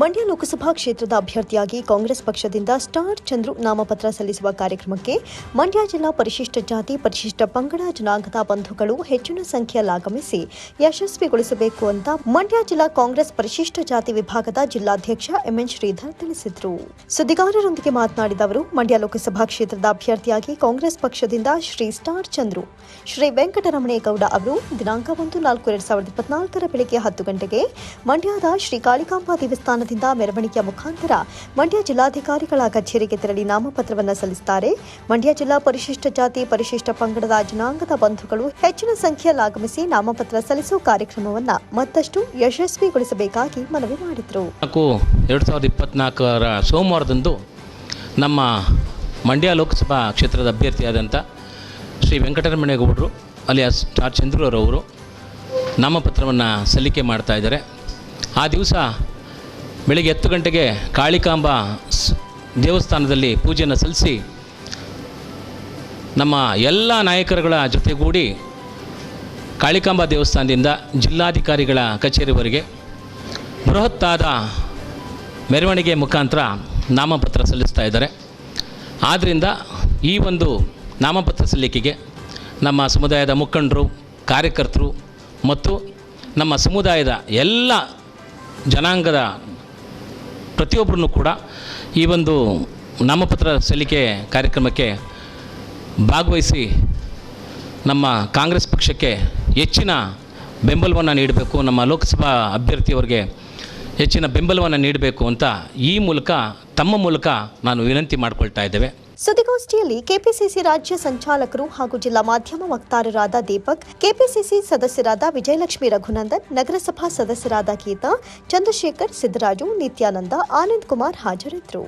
ಮಂಡ್ಯ ಲೋಕಸಭಾ ಕ್ಷೇತ್ರದ ಅಭ್ಯರ್ಥಿಯಾಗಿ ಕಾಂಗ್ರೆಸ್ ಪಕ್ಷದಿಂದ ಸ್ಟಾರ್ ಚಂದ್ರು ನಾಮಪತ್ರ ಸಲ್ಲಿಸುವ ಕಾರ್ಯಕ್ರಮಕ್ಕೆ ಮಂಡ್ಯ ಜಿಲ್ಲಾ ಪರಿಶಿಷ್ಟ ಜಾತಿ, ಪರಿಶಿಷ್ಟ ಪಂಗಡ ಜನಾಂಗದ ಬಂಧುಗಳು ಹೆಚ್ಚಿನ ಸಂಖ್ಯೆಯಲ್ಲಿ ಆಗಮಿಸಿ ಯಶಸ್ವಿಗೊಳಿಸಬೇಕು ಅಂತ ಮಂಡ್ಯ ಜಿಲ್ಲಾ ಕಾಂಗ್ರೆಸ್ ಪರಿಶಿಷ್ಟ ಜಾತಿ ವಿಭಾಗದ ಜಿಲ್ಲಾಧ್ಯಕ್ಷ ಎಂಎನ್ ಶ್ರೀಧರ್ ತಿಳಿಸಿದರು. ಸುದ್ದಿಗಾರರೊಂದಿಗೆ ಮಾತನಾಡಿದ ಅವರು, ಮಂಡ್ಯ ಲೋಕಸಭಾ ಕ್ಷೇತ್ರದ ಅಭ್ಯರ್ಥಿಯಾಗಿ ಕಾಂಗ್ರೆಸ್ ಪಕ್ಷದಿಂದ ಶ್ರೀ ಸ್ಟಾರ್ ಚಂದ್ರು, ಶ್ರೀ ವೆಂಕಟರಮಣೇಗೌಡ ಅವರು ದಿನಾಂಕ ಒಂದು ನಾಲ್ಕು ಎರಡ್ ಸಾವಿರದ ಇಪ್ಪತ್ನಾಲ್ಕರ ಬೆಳಗ್ಗೆ ಹತ್ತು ಗಂಟೆಗೆ ಮಂಡ್ಯದ ಶ್ರೀ ಕಾಳಿಕಾಂಬಾ ದೇವಸ್ಥಾನದಿಂದ ಮೆರವಣಿಗೆಯ ಮುಖಾಂತರ ಮಂಡ್ಯ ಜಿಲ್ಲಾಧಿಕಾರಿಗಳ ಕಚೇರಿಗೆ ತೆರಳಿ ನಾಮಪತ್ರವನ್ನು ಸಲ್ಲಿಸುತ್ತಾರೆ. ಮಂಡ್ಯ ಜಿಲ್ಲಾ ಪರಿಶಿಷ್ಟ ಜಾತಿ, ಪರಿಶಿಷ್ಟ ಪಂಗಡದ ಜನಾಂಗದ ಬಂಧುಗಳು ಹೆಚ್ಚಿನ ಸಂಖ್ಯೆಯಲ್ಲಿ ಆಗಮಿಸಿ ನಾಮಪತ್ರ ಸಲ್ಲಿಸುವ ಕಾರ್ಯಕ್ರಮವನ್ನು ಮತ್ತಷ್ಟು ಯಶಸ್ವಿಗೊಳಿಸಬೇಕಾಗಿ ಮನವಿ ಮಾಡಿದರು. ಎರಡು ಸಾವಿರದ ಸೋಮವಾರದಂದು ನಮ್ಮ ಮಂಡ್ಯ ಲೋಕಸಭಾ ಕ್ಷೇತ್ರದ ಅಭ್ಯರ್ಥಿಯಾದಂಥ ಶ್ರೀ ವೆಂಕಟರಮಣೇಗೌಡರು ಅಲಿಯಾಸ್ ಸ್ಟಾರ್ ಚಂದ್ರೂರವರು ನಾಮಪತ್ರವನ್ನು ಸಲ್ಲಿಕೆ ಮಾಡ್ತಾ ಇದ್ದಾರೆ. ಆ ದಿವಸ ಬೆಳಿಗ್ಗೆ ಹತ್ತು ಗಂಟೆಗೆ ಕಾಳಿಕಾಂಬ ದೇವಸ್ಥಾನದಲ್ಲಿ ಪೂಜೆಯನ್ನು ಸಲ್ಲಿಸಿ ನಮ್ಮ ಎಲ್ಲ ನಾಯಕರುಗಳ ಜೊತೆಗೂಡಿ ಕಾಳಿಕಾಂಬ ದೇವಸ್ಥಾನದಿಂದ ಜಿಲ್ಲಾಧಿಕಾರಿಗಳ ಕಚೇರಿವರೆಗೆ ಬೃಹತ್ತಾದ ಮೆರವಣಿಗೆ ಮುಖಾಂತರ ನಾಮಪತ್ರ ಸಲ್ಲಿಸ್ತಾ ಇದ್ದಾರೆ. ಆದ್ದರಿಂದ ಈ ಒಂದು ನಾಮಪತ್ರ ಸಲ್ಲಿಕೆಗೆ ನಮ್ಮ ಸಮುದಾಯದ ಮುಖಂಡರು, ಕಾರ್ಯಕರ್ತರು ಮತ್ತು ನಮ್ಮ ಸಮುದಾಯದ ಎಲ್ಲ ಜನಾಂಗದ ಪ್ರತಿಯೊಬ್ಬರನ್ನು ಕೂಡ ಈ ಒಂದು ನಾಮಪತ್ರ ಸಲ್ಲಿಕೆ ಕಾರ್ಯಕ್ರಮಕ್ಕೆ ಭಾಗವಹಿಸಿ ನಮ್ಮ ಕಾಂಗ್ರೆಸ್ ಪಕ್ಷಕ್ಕೆ ಹೆಚ್ಚಿನ ಬೆಂಬಲವನ್ನು ನೀಡಬೇಕು, ನಮ್ಮ ಲೋಕಸಭಾ ಅಭ್ಯರ್ಥಿಯವರಿಗೆ ಹೆಚ್ಚಿನ ಬೆಂಬಲವನ್ನು ನೀಡಬೇಕು ಅಂತ ಈ ಮೂಲಕ, ತಮ್ಮ ಮೂಲಕ ನಾನು ವಿನಂತಿ ಮಾಡಿಕೊಳ್ತಾ ಇದ್ದೇವೆ. ಸುದ್ದಿಗೋಷ್ಠಿಯಲ್ಲಿ ಕೆಪಿಸಿಸಿ ರಾಜ್ಯ ಸಂಚಾಲಕರು ಹಾಗೂ ಜಿಲ್ಲಾ ಮಾಧ್ಯಮ ವಕ್ತಾರರಾದ ದೀಪಕ್, ಕೆಪಿಸಿಸಿ ಸದಸ್ಯರಾದ ವಿಜಯಲಕ್ಷ್ಮಿ ರಘುನಂದನ್, ನಗರಸಭಾ ಸದಸ್ಯರಾದ ಗೀತಾ, ಚಂದ್ರಶೇಖರ್ ಸಿದ್ದರಾಜು, ನಿತ್ಯಾನಂದ, ಆನಂದ್ ಕುಮಾರ್ ಹಾಜರಿದ್ದರು.